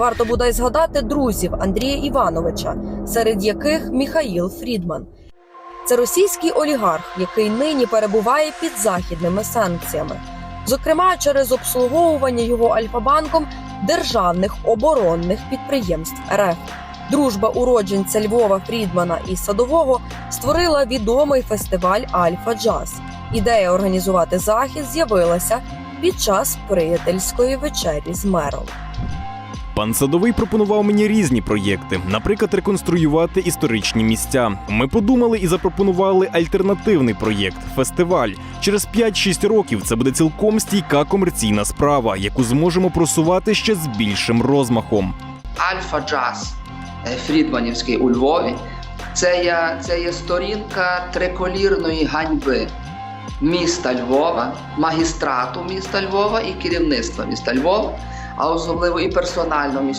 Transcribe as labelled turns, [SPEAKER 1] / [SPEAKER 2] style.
[SPEAKER 1] Варто бодай згадати друзів Андрія Івановича, серед яких Міхаїл Фрідман. Це російський олігарх, який нині перебуває під західними санкціями, зокрема через обслуговування його Альфа-банком державних оборонних підприємств РФ. Дружба уродженця Львова Фрідмана і Садового створила відомий фестиваль Альфа Джаз. Ідея організувати захід з'явилася під час приятельської вечері з мером.
[SPEAKER 2] Пан Садовий пропонував мені різні проєкти, наприклад, реконструювати історичні місця. Ми подумали і запропонували альтернативний проєкт фестиваль. Через 5-6 років це буде цілком стійка комерційна справа, яку зможемо просувати ще з більшим розмахом.
[SPEAKER 3] Альфа Джаз е, Фрідманівський у Львові. Це є, це є сторінка триколірної ганьби міста Львова, магістрату міста Львова і керівництва міста Львова, а особливо і персонально